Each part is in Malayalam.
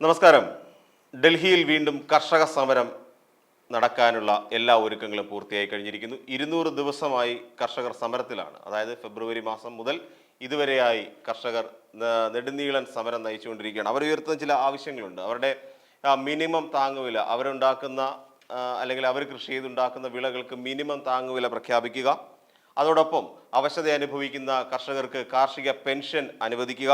നമസ്കാരം. ഡൽഹിയിൽ വീണ്ടും കർഷക സമരം നടക്കാനുള്ള എല്ലാ ഒരുക്കങ്ങളും പൂർത്തിയായി കഴിഞ്ഞിരിക്കുന്നു. ഇരുന്നൂറ് ദിവസമായി കർഷകർ സമരത്തിലാണ്. അതായത് ഫെബ്രുവരി മാസം മുതൽ ഇതുവരെയായി കർഷകർ നെടുനീളൻ സമരം നയിച്ചുകൊണ്ടിരിക്കുകയാണ്. അവർ ഉയർത്തുന്ന ചില ആവശ്യങ്ങളുണ്ട്. അവരുടെ മിനിമം താങ്ങുവില അവരുണ്ടാക്കുന്ന അല്ലെങ്കിൽ അവർ കൃഷി ചെയ്തുണ്ടാക്കുന്ന വിളകൾക്ക് മിനിമം താങ്ങുവില പ്രഖ്യാപിക്കുക. അതോടൊപ്പം അവശത അനുഭവിക്കുന്ന കർഷകർക്ക് കാർഷിക പെൻഷൻ അനുവദിക്കുക.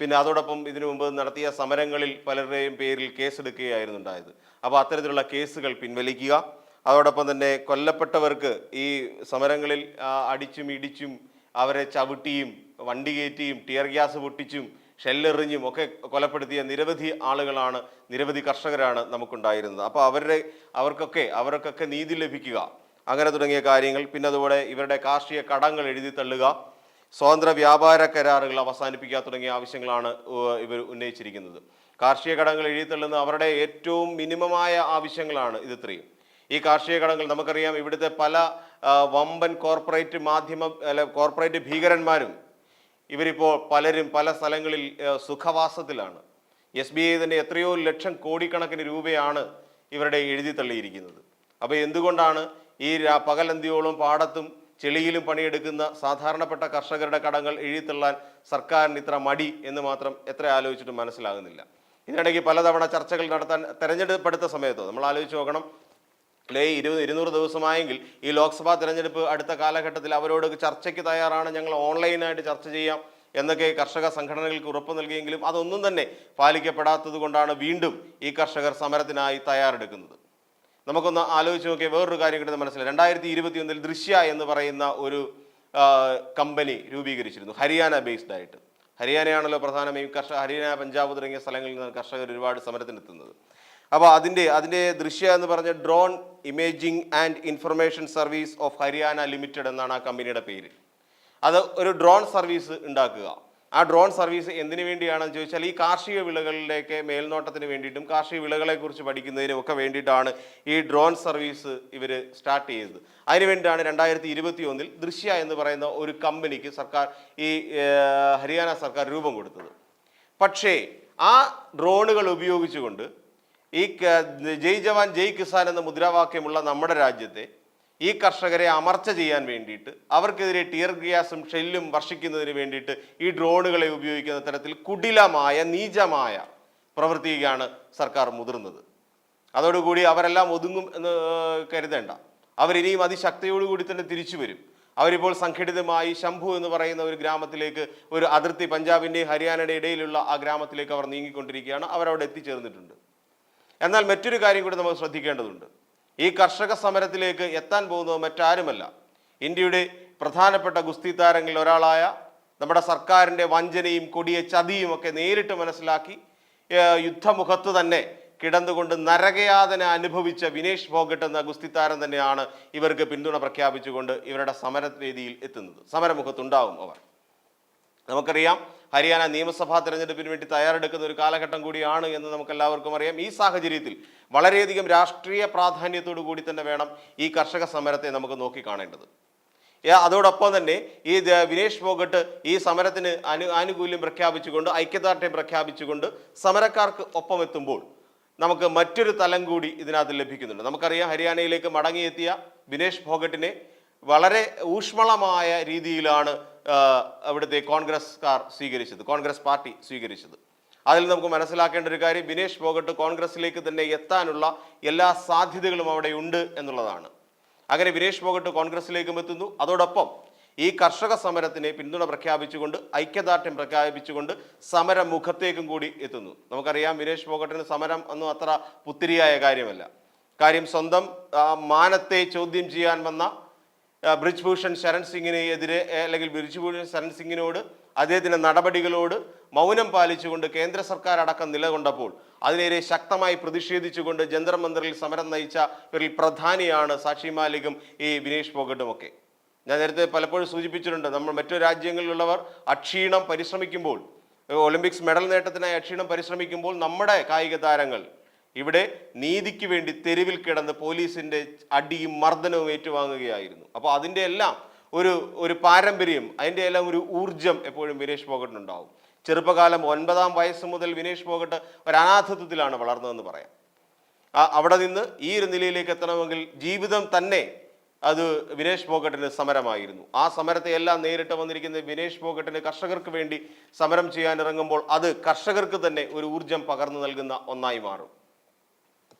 പിന്നെ അതോടൊപ്പം ഇതിനു മുമ്പ് നടത്തിയ സമരങ്ങളിൽ പലരുടെയും പേരിൽ കേസെടുക്കുകയായിരുന്നു ഉണ്ടായത് അപ്പോൾ അത്തരത്തിലുള്ള കേസുകൾ പിൻവലിക്കുക. അതോടൊപ്പം തന്നെ കൊല്ലപ്പെട്ടവർക്ക് ഈ സമരങ്ങളിൽ അടിച്ചും ഇടിച്ചും അവരെ ചവിട്ടിയും വണ്ടി കയറ്റിയും ടിയർ ഗ്യാസ് പൊട്ടിച്ചും ഷെല്ലെറിഞ്ഞും ഒക്കെ കൊലപ്പെടുത്തിയ നിരവധി ആളുകളാണ് നിരവധി കർഷകരാണ് നമുക്കുണ്ടായിരുന്നത്. അപ്പോൾ അവരുടെ അവർക്കൊക്കെ അവർക്കൊക്കെ നീതി ലഭിക്കുക. അങ്ങനെ തുടങ്ങിയ കാര്യങ്ങൾ. പിന്നെ അതുപോലെ ഇവരുടെ കാർഷിക കടങ്ങൾ എഴുതി തള്ളുക. സ്വതന്ത്ര വ്യാപാര കരാറുകൾ അവസാനിപ്പിക്കുക തുടങ്ങിയ ആവശ്യങ്ങളാണ് ഇവർ ഉന്നയിച്ചിരിക്കുന്നത്. കാർഷിക കടങ്ങൾ എഴുതിത്തള്ളുന്ന അവരുടെ ഏറ്റവും മിനിമമായ ആവശ്യങ്ങളാണ് ഇത് ഇത്രയും. ഈ കാർഷിക കടങ്ങൾ നമുക്കറിയാം ഇവിടുത്തെ പല വമ്പൻ കോർപ്പറേറ്റ് മാധ്യമ അല്ല കോർപ്പറേറ്റ് ഭീകരന്മാരും ഇവരിപ്പോൾ പലരും പല സ്ഥലങ്ങളിൽ സുഖവാസത്തിലാണ്. എസ് ബി ഐ തന്നെ എത്രയോ ലക്ഷം കോടിക്കണക്കിന് രൂപയാണ് ഇവരുടെ എഴുതി തള്ളിയിരിക്കുന്നത് അപ്പോൾ എന്തുകൊണ്ടാണ് ഈ പകലന്തിയോളം പാടത്തും ചെളിയിലും പണിയെടുക്കുന്ന സാധാരണപ്പെട്ട കർഷകരുടെ കടങ്ങൾ എഴുതിത്തള്ളാൻ സർക്കാരിന് ഇത്ര മടി എന്ന് മാത്രം എത്ര ആലോചിച്ചിട്ടും മനസ്സിലാകുന്നില്ല. ഇതിനിടയ്ക്ക് പലതവണ ചർച്ചകൾ നടത്താൻ തെരഞ്ഞെടുപ്പെടുത്ത സമയത്തോ നമ്മൾ ആലോചിച്ച് നോക്കണം. ലേ ഇരുപത് ഇരുന്നൂറ് ദിവസമായെങ്കിൽ ഈ ലോക്സഭാ തെരഞ്ഞെടുപ്പ് അടുത്ത കാലഘട്ടത്തിൽ അവരോട് ചർച്ചയ്ക്ക് തയ്യാറാണ് ഞങ്ങൾ ഓൺലൈനായിട്ട് ചർച്ച ചെയ്യാം എന്നൊക്കെ കർഷക സംഘടനകൾക്ക് ഉറപ്പ് നൽകിയെങ്കിലും അതൊന്നും തന്നെ പാലിക്കപ്പെടാത്തത് കൊണ്ടാണ് വീണ്ടും ഈ കർഷകർ സമരത്തിനായി തയ്യാറെടുക്കുന്നത്. നമുക്കൊന്ന് ആലോചിച്ച് നോക്കിയാൽ വേറൊരു കാര്യം കിട്ടുന്ന മനസ്സിലായി. രണ്ടായിരത്തി ഇരുപത്തി ഒന്നിൽ ദൃശ്യ എന്ന് പറയുന്ന ഒരു കമ്പനി രൂപീകരിച്ചിരുന്നു ഹരിയാന ബേസ്ഡ് ആയിട്ട്. ഹരിയാനയാണല്ലോ പ്രധാനമായും കർഷക ഹരിയാന പഞ്ചാബ് തുടങ്ങിയ സ്ഥലങ്ങളിൽ നിന്ന് കർഷകർ ഒരുപാട് സമരത്തിനെത്തുന്നത്. അപ്പോൾ അതിന്റെ അതിന്റെ ദൃശ്യ എന്ന് പറഞ്ഞ drone imaging and information service of Haryana limited എന്നാണ് ആ കമ്പനിയുടെ പേര്. അത് ഒരു ഡ്രോൺ സർവീസ് ഉണ്ടാക്കുക. ആ ഡ്രോൺ സർവീസ് എന്തിനു വേണ്ടിയാണെന്ന് ചോദിച്ചാൽ ഈ കാർഷിക വിളകളിലേക്ക് മേൽനോട്ടത്തിന് വേണ്ടിയിട്ടും കാർഷിക വിളകളെക്കുറിച്ച് പഠിക്കുന്നതിനും ഒക്കെ വേണ്ടിയിട്ടാണ് ഈ ഡ്രോൺ സർവീസ് ഇവർ സ്റ്റാർട്ട് ചെയ്തത്. അതിനുവേണ്ടിയാണ് രണ്ടായിരത്തി ഇരുപത്തി ഒന്നിൽ ദൃശ്യ എന്ന് പറയുന്ന ഒരു കമ്പനിക്ക് സർക്കാർ ഈ ഹരിയാന സർക്കാർ രൂപം കൊടുത്തത്. പക്ഷേ ആ ഡ്രോണുകൾ ഉപയോഗിച്ചുകൊണ്ട് ഈ ജയ് ജവാൻ ജയ് കിസാൻ എന്ന മുദ്രാവാക്യമുള്ള നമ്മുടെ രാജ്യത്തെ ഈ കർഷകരെ അമർച്ച ചെയ്യാൻ വേണ്ടിയിട്ട് അവർക്കെതിരെ ടിയർ ഗ്യാസും ഷെല്ലും വർഷിക്കുന്നതിന് വേണ്ടിയിട്ട് ഈ ഡ്രോണുകളെ ഉപയോഗിക്കുന്ന തരത്തിൽ കുടിലമായ നീചമായ പ്രവർത്തിക്കുകയാണ് സർക്കാർ മുതിർന്നത്. അതോടുകൂടി അവരെല്ലാം ഒതുങ്ങും എന്ന് കരുതേണ്ട. അവരിനിയും അതിശക്തിയോടുകൂടി തന്നെ തിരിച്ചു വരും. അവരിപ്പോൾ സംഘടിതമായി ശംഭു എന്ന് പറയുന്ന ഒരു ഗ്രാമത്തിലേക്ക് ഒരു അതിർത്തി പഞ്ചാബിന്റെയും ഹരിയാനയുടെ ഇടയിലുള്ള ആ ഗ്രാമത്തിലേക്ക് അവർ നീങ്ങിക്കൊണ്ടിരിക്കുകയാണ്. അവരവിടെ എത്തിച്ചേർന്നിട്ടുണ്ട്. എന്നാൽ മറ്റൊരു കാര്യം കൂടി നമുക്ക് ശ്രദ്ധിക്കേണ്ടതുണ്ട്. ഈ കർഷക സമരത്തിലേക്ക് എത്താൻ പോകുന്നത് മറ്റാരുമല്ല. ഇന്ത്യയുടെ പ്രധാനപ്പെട്ട ഗുസ്തി താരങ്ങളിൽ ഒരാളായ നമ്മുടെ സർക്കാരിന്റെ വഞ്ചനയും കൊടിയ ചതിയും ഒക്കെ നേരിട്ട് മനസ്സിലാക്കി യുദ്ധമുഖത്ത് തന്നെ കിടന്നുകൊണ്ട് നരകയാതന അനുഭവിച്ച വിനേഷ് ഫോഗട്ട് എന്ന ഗുസ്തി താരം തന്നെയാണ് ഇവർക്ക് പിന്തുണ പ്രഖ്യാപിച്ചുകൊണ്ട് ഇവരുടെ സമരവേദിയിൽ എത്തുന്നത്. സമരമുഖത്തുണ്ടാവും അവർ. നമുക്കറിയാം ഹരിയാന നിയമസഭാ തെരഞ്ഞെടുപ്പിന് വേണ്ടി തയ്യാറെടുക്കുന്ന ഒരു കാലഘട്ടം കൂടിയാണ് എന്ന് നമുക്ക് എല്ലാവർക്കും അറിയാം. ഈ സാഹചര്യത്തിൽ വളരെയധികം രാഷ്ട്രീയ പ്രാധാന്യത്തോടു കൂടി തന്നെ വേണം ഈ കർഷക സമരത്തെ നമുക്ക് നോക്കിക്കാണേണ്ടത് അതോടൊപ്പം തന്നെ ഈ വിനേഷ് ഫോഗട്ട് ഈ സമരത്തിന് അനു ആനുകൂല്യം പ്രഖ്യാപിച്ചുകൊണ്ട് ഐക്യദാർഢ്യം പ്രഖ്യാപിച്ചുകൊണ്ട് സമരക്കാർക്ക് ഒപ്പം എത്തുമ്പോൾ നമുക്ക് മറ്റൊരു തലം കൂടി ഇതിനകത്ത് ലഭിക്കുന്നുണ്ട്. നമുക്കറിയാം ഹരിയാനയിലേക്ക് മടങ്ങിയെത്തിയ വിനേഷ് ഫോഗട്ടിനെ വളരെ ഊഷ്മളമായ രീതിയിലാണ് അവിടുത്തെ കോൺഗ്രസ്കാർ സ്വീകരിച്ചത് കോൺഗ്രസ് പാർട്ടി സ്വീകരിച്ചത്. അതിൽ നമുക്ക് മനസ്സിലാക്കേണ്ട ഒരു കാര്യം ബിനേഷ് ഫോഗട്ട് കോൺഗ്രസിലേക്ക് തന്നെ എത്താനുള്ള എല്ലാ സാധ്യതകളും അവിടെ ഉണ്ട് എന്നുള്ളതാണ്. അങ്ങനെ ബിനേഷ് ഫോഗട്ട് കോൺഗ്രസിലേക്കും എത്തുന്നു. അതോടൊപ്പം ഈ കർഷക സമരത്തിനെ പിന്തുണ പ്രഖ്യാപിച്ചുകൊണ്ട് ഐക്യദാർഢ്യം പ്രഖ്യാപിച്ചുകൊണ്ട് സമരം മുഖത്തേക്കും കൂടി എത്തുന്നു. നമുക്കറിയാം വിനേഷ് ഫോഗട്ടിന് സമരം ഒന്നും അത്ര പുത്തിരിയായ കാര്യമല്ല. കാര്യം സ്വന്തം മാനത്തെ ചോദ്യം ചെയ്യാൻ വന്ന ബ്രിജ്ഭൂഷൺ ശരൺ സിംഗിനെ എതിരെ അല്ലെങ്കിൽ ബ്രിജ്ഭൂഷൺ ശരൺ സിംഗിനോട് അദ്ദേഹത്തിന്റെ നടപടികളോട് മൗനം പാലിച്ചുകൊണ്ട് കേന്ദ്ര സർക്കാർ അടക്കം നിലകൊണ്ടപ്പോൾ അതിനെതിരെ ശക്തമായി പ്രതിഷേധിച്ചുകൊണ്ട് ജന്തർ മന്ദിറിൽ സമരം നയിച്ച ഇവരിൽ പ്രധാനിയാണ് സാക്ഷി മാലിക്കും ഈ വിനേഷ് ഫോഗട്ടും ഒക്കെ ഞാൻ നേരത്തെ പലപ്പോഴും സൂചിപ്പിച്ചിട്ടുണ്ട് നമ്മൾ മറ്റു രാജ്യങ്ങളിലുള്ളവർ അക്ഷീണം പരിശ്രമിക്കുമ്പോൾ ഒളിമ്പിക്സ് മെഡൽ നേട്ടത്തിനായി അക്ഷീണം പരിശ്രമിക്കുമ്പോൾ നമ്മുടെ കായിക താരങ്ങൾ ഇവിടെ നീതിക്ക് വേണ്ടി തെരുവിൽ കിടന്ന് പോലീസിന്റെ അടിയും മർദ്ദനവും ഏറ്റുവാങ്ങുകയായിരുന്നു. അപ്പോൾ അതിന്റെ എല്ലാം ഒരു ഒരു പാരമ്പര്യം അതിന്റെ എല്ലാം ഒരു ഊർജം എപ്പോഴും വിനേഷ് ഫോഗട്ടിനുണ്ടാവും ചെറുപ്പകാലം ഒൻപതാം വയസ്സ് മുതൽ വിനേഷ് ഫോഗട്ട് ഒരു അനാഥത്വത്തിലാണ് വളർന്നതെന്ന് പറയാം. അവിടെ നിന്ന് ഈ ഒരു നിലയിലേക്ക് എത്തണമെങ്കിൽ ജീവിതം തന്നെ അത് വിനേഷ് ഫോഗട്ടിന് സമരമായിരുന്നു. ആ സമരത്തെ എല്ലാം നേരിട്ട് വന്നിരിക്കുന്ന വിനേഷ് ഫോഗട്ടിന് കർഷകർക്ക് വേണ്ടി സമരം ചെയ്യാൻ ഇറങ്ങുമ്പോൾ അത് കർഷകർക്ക് തന്നെ ഒരു ഊർജം പകർന്നു നൽകുന്ന ഒന്നായി മാറും.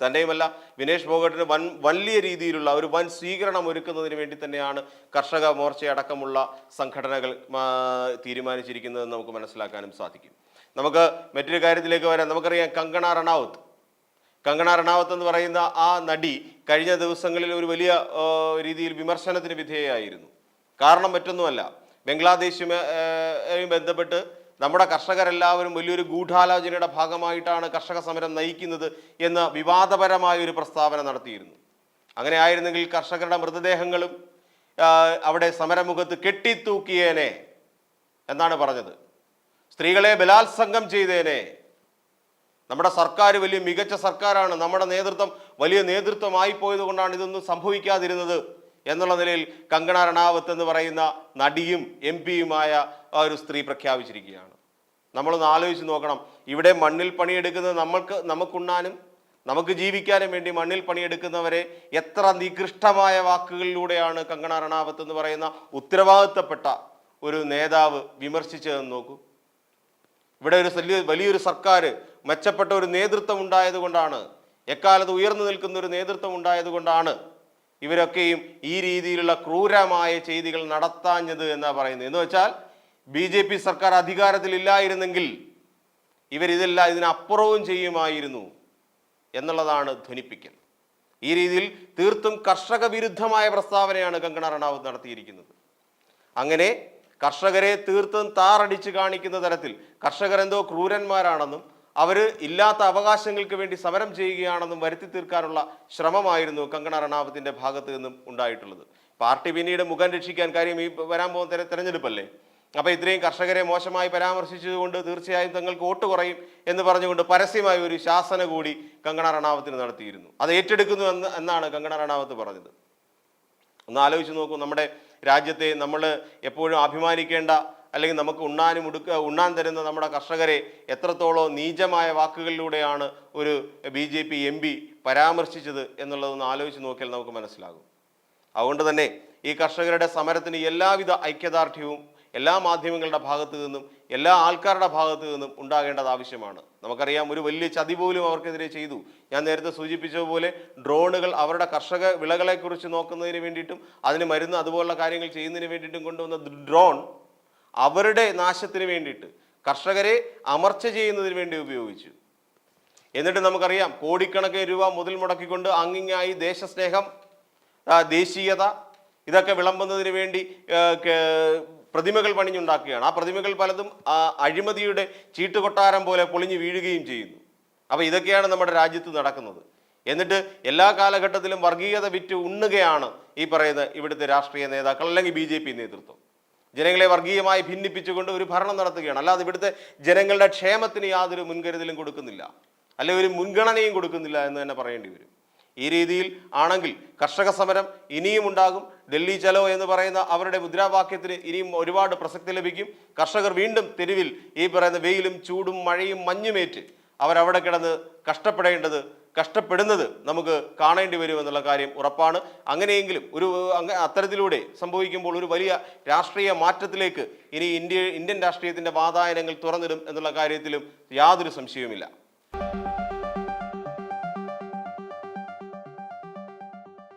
തന്നെയുമല്ല വിനേഷ് ഫോഗട്ടിന് വൻ വലിയ രീതിയിലുള്ള ഒരു വൻ സ്വീകരണം ഒരുക്കുന്നതിന് വേണ്ടി തന്നെയാണ് കർഷക മോർച്ചയടക്കമുള്ള സംഘടനകൾ തീരുമാനിച്ചിരിക്കുന്നതെന്ന് നമുക്ക് മനസ്സിലാക്കാനും സാധിക്കും. നമുക്ക് മറ്റൊരു കാര്യത്തിലേക്ക് വരാം. നമുക്കറിയാം കങ്കണ റണാവത്ത്. കങ്കണ റണാവത്ത് എന്ന് പറയുന്ന ആ നടി കഴിഞ്ഞ ദിവസങ്ങളിൽ ഒരു വലിയ രീതിയിൽ വിമർശനത്തിന് വിധേയയായിരുന്നു. കാരണം മറ്റൊന്നുമല്ല. ബംഗ്ലാദേശുമായി ബന്ധപ്പെട്ട് നമ്മുടെ കർഷകരെല്ലാവരും വലിയൊരു ഗൂഢാലോചനയുടെ ഭാഗമായിട്ടാണ് കർഷക സമരം നയിക്കുന്നത് എന്ന വിവാദപരമായ ഒരു പ്രസ്താവന നടത്തിയിരുന്നു. അങ്ങനെ ആയിരുന്നെങ്കിൽ കർഷകരുടെ മൃതദേഹങ്ങളും അവിടെ സമരമുഖത്ത് കെട്ടിത്തൂക്കിയേനെ എന്നാണ് പറഞ്ഞത്. സ്ത്രീകളെ ബലാത്സംഗം ചെയ്തേനെ. നമ്മുടെ സർക്കാർ വലിയ മികച്ച സർക്കാരാണ്. നമ്മുടെ നേതൃത്വം വലിയ നേതൃത്വമായി പോയത് കൊണ്ടാണ് ഇതൊന്നും സംഭവിക്കാതിരുന്നത്. എന്നുള്ള നിലയിൽ കങ്കണ റണാവത്ത് എന്ന് പറയുന്ന നടിയും എം പിയുമായ ഒരു സ്ത്രീ പ്രഖ്യാപിച്ചിരിക്കുകയാണ്. നമ്മളൊന്ന് ആലോചിച്ച് നോക്കണം. ഇവിടെ മണ്ണിൽ പണിയെടുക്കുന്നത് നമ്മൾക്ക് നമുക്കുണ്ണാനും നമുക്ക് ജീവിക്കാനും വേണ്ടി മണ്ണിൽ പണിയെടുക്കുന്നവരെ എത്ര നികൃഷ്ടമായ വാക്കുകളിലൂടെയാണ് കങ്കണ റണാവത്ത് എന്ന് പറയുന്ന ഉത്തരവാദിത്തപ്പെട്ട ഒരു നേതാവ് വിമർശിച്ചതെന്ന് നോക്കൂ. ഇവിടെ ഒരു വലിയ വലിയൊരു സർക്കാർ മെച്ചപ്പെട്ട ഒരു നേതൃത്വം ഉണ്ടായത് കൊണ്ടാണ് എക്കാലത്ത് ഉയർന്നു നിൽക്കുന്ന ഒരു നേതൃത്വം ഉണ്ടായത് കൊണ്ടാണ് ഇവരൊക്കെയും ഈ രീതിയിലുള്ള ക്രൂരമായ ചെയ്തികൾ നടത്താഞ്ഞത് എന്നാണ് പറയുന്നത്. എന്ന് വെച്ചാൽ ബി ജെ പി സർക്കാർ അധികാരത്തിലില്ലായിരുന്നെങ്കിൽ ഇവരിതെല്ലാം ഇതിനപ്പുറവും ചെയ്യുമായിരുന്നു എന്നുള്ളതാണ് ധ്വനിപ്പിക്കൽ. ഈ രീതിയിൽ തീർത്തും കർഷക വിരുദ്ധമായ പ്രസ്താവനയാണ് കങ്കണ റണാവത്ത് നടത്തിയിരിക്കുന്നത്. അങ്ങനെ കർഷകരെ തീർത്തും താറടിച്ച് കാണിക്കുന്ന തരത്തിൽ കർഷകരെന്തോ ക്രൂരന്മാരാണെന്നും അവർ ഇല്ലാത്ത അവകാശങ്ങൾക്ക് വേണ്ടി സമരം ചെയ്യുകയാണെന്നും വരുത്തി തീർക്കാനുള്ള ശ്രമമായിരുന്നു കങ്കണ റണാവത്തിന്റെ ഭാഗത്ത് നിന്നും ഉണ്ടായിട്ടുള്ളത്. പാർട്ടി പിന്നീട് മുഖം രക്ഷിക്കാൻ കാര്യം ഈ വരാൻ പോകുന്ന തെര- തെരഞ്ഞെടുപ്പല്ലേ? അപ്പോൾ ഇത്രയും കർഷകരെ മോശമായി പരാമർശിച്ചതുകൊണ്ട് തീർച്ചയായും തങ്ങൾക്ക് വോട്ട് കുറയും എന്ന് പറഞ്ഞുകൊണ്ട് പരസ്യമായ ഒരു ശാസന കൂടി കങ്കണ റണാവത്തിന് നടത്തിയിരുന്നു. അത് ഏറ്റെടുക്കുന്നു എന്ന് എന്നാണ് കങ്കണ റണാവത്ത് പറഞ്ഞത്. ഒന്ന് ആലോചിച്ച് നോക്കൂ നമ്മുടെ രാജ്യത്തെ നമ്മൾ എപ്പോഴും അഭിമാനിക്കേണ്ട അല്ലെങ്കിൽ നമുക്ക് ഉണ്ണാനും ഉടുക്ക ഉണ്ണാൻ തരുന്ന നമ്മുടെ കർഷകരെ എത്രത്തോളം നീചമായ വാക്കുകളിലൂടെയാണ് ഒരു B J P M P പരാമർശിച്ചത് എന്നുള്ളതൊന്ന് ആലോചിച്ച് നോക്കിയാൽ നമുക്ക് മനസ്സിലാകും. അതുകൊണ്ട് തന്നെ ഈ കർഷകരുടെ സമരത്തിന് എല്ലാവിധ ഐക്യദാർഢ്യവും എല്ലാ മാധ്യമങ്ങളുടെ ഭാഗത്തു നിന്നും എല്ലാ ആൾക്കാരുടെ ഭാഗത്തു നിന്നും ഉണ്ടാകേണ്ടത് ആവശ്യമാണ്. നമുക്കറിയാം ഒരു വലിയ ചതി പോലും അവർക്കെതിരെ ചെയ്തു. ഞാൻ നേരത്തെ സൂചിപ്പിച്ചതുപോലെ ഡ്രോണുകൾ അവരുടെ കർഷക വിളകളെക്കുറിച്ച് നോക്കുന്നതിന് വേണ്ടിയിട്ടും അതിന് മരുന്ന് അതുപോലുള്ള കാര്യങ്ങൾ ചെയ്യുന്നതിന് വേണ്ടിയിട്ടും കൊണ്ടുവന്ന ഡ്രോൺ അവരുടെ നാശത്തിന് വേണ്ടിയിട്ട്. കർഷകരെ അമർച്ച ചെയ്യുന്നതിന് വേണ്ടി ഉപയോഗിച്ചു. എന്നിട്ട് നമുക്കറിയാം കോടിക്കണക്കിന് രൂപ മുതൽ മുടക്കിക്കൊണ്ട് അങ്ങിങ്ങായി ദേശസ്നേഹം ദേശീയത ഇതൊക്കെ വിളമ്പുന്നതിന് വേണ്ടി പ്രതിമകൾ പണിഞ്ഞുണ്ടാക്കുകയാണ്. ആ പ്രതിമകൾ പലതും അഴിമതിയുടെ ചീട്ടുകൊട്ടാരം പോലെ പൊളിഞ്ഞു വീഴുകയും ചെയ്യുന്നു. അപ്പോൾ ഇതൊക്കെയാണ് നമ്മുടെ രാജ്യത്ത് നടക്കുന്നത്. എന്നിട്ട് എല്ലാ കാലഘട്ടത്തിലും വർഗീയത വിറ്റ് ഉണ്ണുകയാണ് ഈ പറയുന്ന ഇവിടുത്തെ രാഷ്ട്രീയ നേതാക്കൾ അല്ലെങ്കിൽ ബി നേതൃത്വം. ജനങ്ങളെ വർഗീയമായി ഭിന്നിപ്പിച്ചുകൊണ്ട് ഒരു ഭരണം നടത്തുകയാണ്. അല്ലാതെ ഇവിടുത്തെ ജനങ്ങളുടെ ക്ഷേമത്തിന് യാതൊരു മുൻകരുതലും കൊടുക്കുന്നില്ല. അല്ലെ ഒരു മുൻഗണനയും കൊടുക്കുന്നില്ല എന്ന് തന്നെ പറയേണ്ടി വരും. ഈ രീതിയിൽ ആണെങ്കിൽ കർഷക സമരം ഇനിയും ഉണ്ടാകും. ഡൽഹി ചലോ എന്ന് പറയുന്ന അവരുടെ മുദ്രാവാക്യത്തിന് ഇനിയും ഒരുപാട് പ്രസക്തി ലഭിക്കും. കർഷകർ വീണ്ടും തെരുവിൽ ഈ പറയുന്ന വെയിലും ചൂടും മഴയും മഞ്ഞുമേറ്റ് അവരവിടെ കിടന്ന് കഷ്ടപ്പെടേണ്ടത് കഷ്ടപ്പെടുന്നത് നമുക്ക് കാണേണ്ടി വരും എന്നുള്ള കാര്യം ഉറപ്പാണ്. അങ്ങനെയെങ്കിലും ഒരു അത്തരത്തിലൂടെ സംഭവിക്കുമ്പോൾ ഒരു വലിയ രാഷ്ട്രീയ മാറ്റത്തിലേക്ക് ഇനി ഇന്ത്യ ഇന്ത്യൻ രാഷ്ട്രീയത്തിന്റെ വാതായനങ്ങൾ തുറന്നിടും എന്നുള്ള കാര്യത്തിലും യാതൊരു സംശയവുമില്ല.